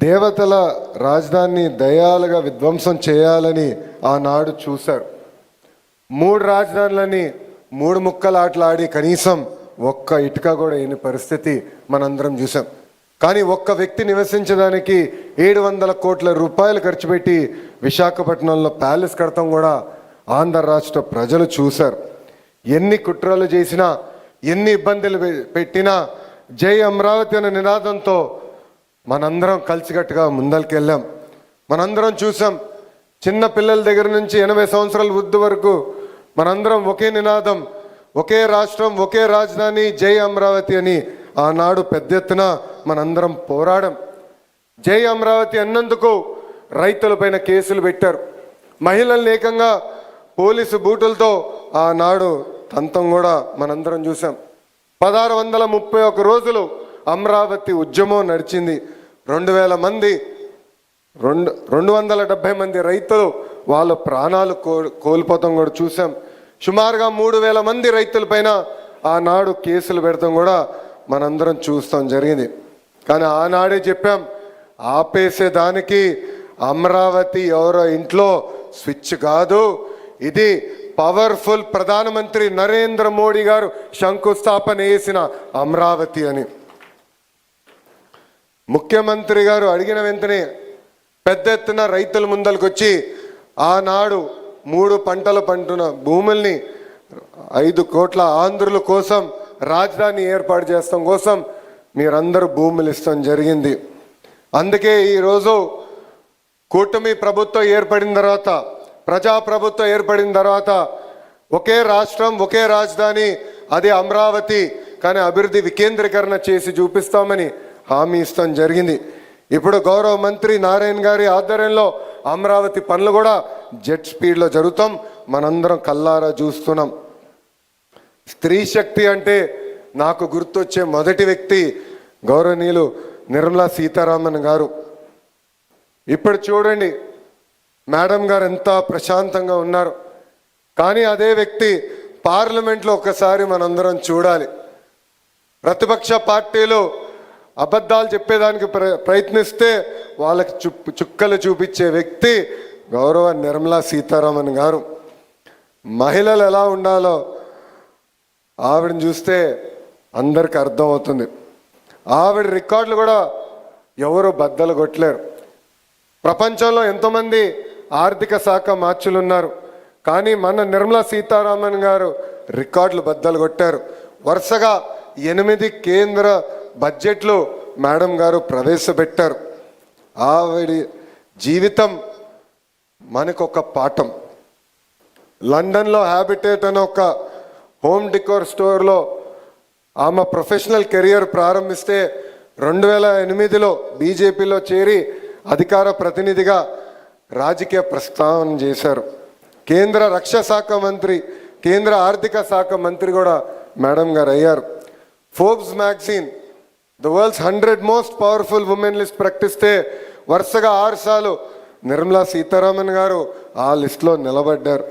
దేవతల రాజధానిని దయాలుగా విధ్వంసం చేయాలని ఆనాడు చూశారు మూడు రాజధానులని మూడు ముక్కలాటలాడి కనీసం ఒక్క ఇటుక కూడా అయిన పరిస్థితి మనందరం చూసాం కానీ ఒక్క వ్యక్తి నివసించడానికి ఏడు వందల కోట్ల రూపాయలు ఖర్చు పెట్టి విశాఖపట్నంలో ప్యాలెస్ కడతాం కూడా ఆంధ్ర రాష్ట్ర ప్రజలు చూశారు. ఎన్ని కుట్రలు చేసినా ఎన్ని ఇబ్బందులు పె- పెట్టినా జై అమరావతి అనే నినాదంతో మనందరం కలిసికట్టుగా ముందరికెళ్ళాం. మనందరం చూసాం చిన్న పిల్లల దగ్గర నుంచి ఎనభై సంవత్సరాల వృద్ధి వరకు మనందరం ఒకే నినాదం ఒకే రాష్ట్రం ఒకే రాజధాని జై అమరావతి అని ఆనాడు పెద్ద ఎత్తున మనందరం పోరాడం. జై అమరావతి అన్నందుకు రైతులపైన కేసులు పెట్టారు. మహిళల్ని ఏకంగా పోలీసు బూటులతో ఆనాడు తంతం కూడా మనందరం చూసాం. పదహారు వందల ముప్పై ఒక రోజులు అమరావతి ఉద్యమం నడిచింది. రెండు వేల మంది రెండు రెండు వందల డెబ్బై మంది రైతులు వాళ్ళ ప్రాణాలు కో కోల్పోతాం కూడా చూసాం. సుమారుగా మూడు వేల మంది రైతులపైన ఆనాడు కేసులు పెడతాం కూడా మనందరం చూస్తాం జరిగింది. కానీ ఆనాడే చెప్పాం ఆపేసేదానికి అమరావతి ఎవరో ఇంట్లో స్విచ్ కాదు. ఇది పవర్ఫుల్ ప్రధానమంత్రి నరేంద్ర మోడీ గారు శంకుస్థాపన వేసిన అమరావతి అని. ముఖ్యమంత్రి గారు అడిగిన వెంటనే పెద్ద ఎత్తున రైతుల ముందరకు వచ్చి ఆనాడు మూడు పంటలు పంటున్న భూముల్ని ఐదు కోట్ల ఆంధ్రుల కోసం రాజధాని ఏర్పాటు చేస్తాం కోసం మీరందరూ భూములు ఇస్తాం జరిగింది. అందుకే ఈరోజు కూటమి ప్రభుత్వం ఏర్పడిన తర్వాత ప్రజా ప్రభుత్వం ఏర్పడిన తర్వాత ఒకే రాష్ట్రం ఒకే రాజధాని అది అమరావతి కానీ అభివృద్ధి వికేంద్రీకరణ చేసి చూపిస్తామని హామీ ఇస్తాం జరిగింది. ఇప్పుడు గౌరవ మంత్రి నారాయణ గారి ఆధ్వర్యంలో అమరావతి పనులు కూడా జెట్ స్పీడ్లో జరుగుతాం. మనందరం కల్లారా చూస్తున్నాం. స్త్రీ శక్తి అంటే నాకు గుర్తొచ్చే మొదటి వ్యక్తి గౌరవనీయులు నిర్మలా సీతారామన్ గారు. ఇప్పుడు చూడండి మేడం గారు ఎంత ప్రశాంతంగా ఉన్నారు. కానీ అదే వ్యక్తి పార్లమెంట్లో ఒకసారి మనందరం చూడాలి. ప్రతిపక్ష పార్టీలు అబద్ధాలు చెప్పేదానికి ప్ర ప్రయత్నిస్తే వాళ్ళకి చు చుక్కలు చూపించే వ్యక్తి గౌరవ నిర్మలా సీతారామన్ గారు. మహిళలు ఎలా ఉండాలో ఆవిడని చూస్తే అందరికి అర్థం అవుతుంది ఆవిడ రికార్డులు కూడా ఎవరు బద్దలు కొట్టలేరు. ప్రపంచంలో ఎంతోమంది ఆర్థిక శాఖ మార్చులు ఉన్నారు కానీ మన నిర్మలా సీతారామన్ గారు రికార్డులు బద్దలు కొట్టారు. వరుసగా ఎనిమిది కేంద్ర బడ్జెట్లో మేడం గారు ప్రవేశపెట్టారు. ఆవిడ జీవితం మనకొక పాఠం. లండన్లో హ్యాబిటేట్ అనే ఒక హోమ్ డికోర్ స్టోర్లో ఆమె ప్రొఫెషనల్ కెరియర్ ప్రారంభిస్తే రెండు వేల ఎనిమిదిలో బీజేపీలో చేరి అధికార ప్రతినిధిగా రాజకీయ ప్రస్తావన చేశారు. కేంద్ర రక్షణ శాఖ మంత్రి కేంద్ర ఆర్థిక శాఖ మంత్రి కూడా మేడం గారు అయ్యారు. Forbes magazine the world's hundred most powerful women list ప్రకటిస్తే వరుసగా ఆరు సార్లు. నిర్మలా సీతారామన్ గారు ఆ లిస్టులో నిలబడ్డారు.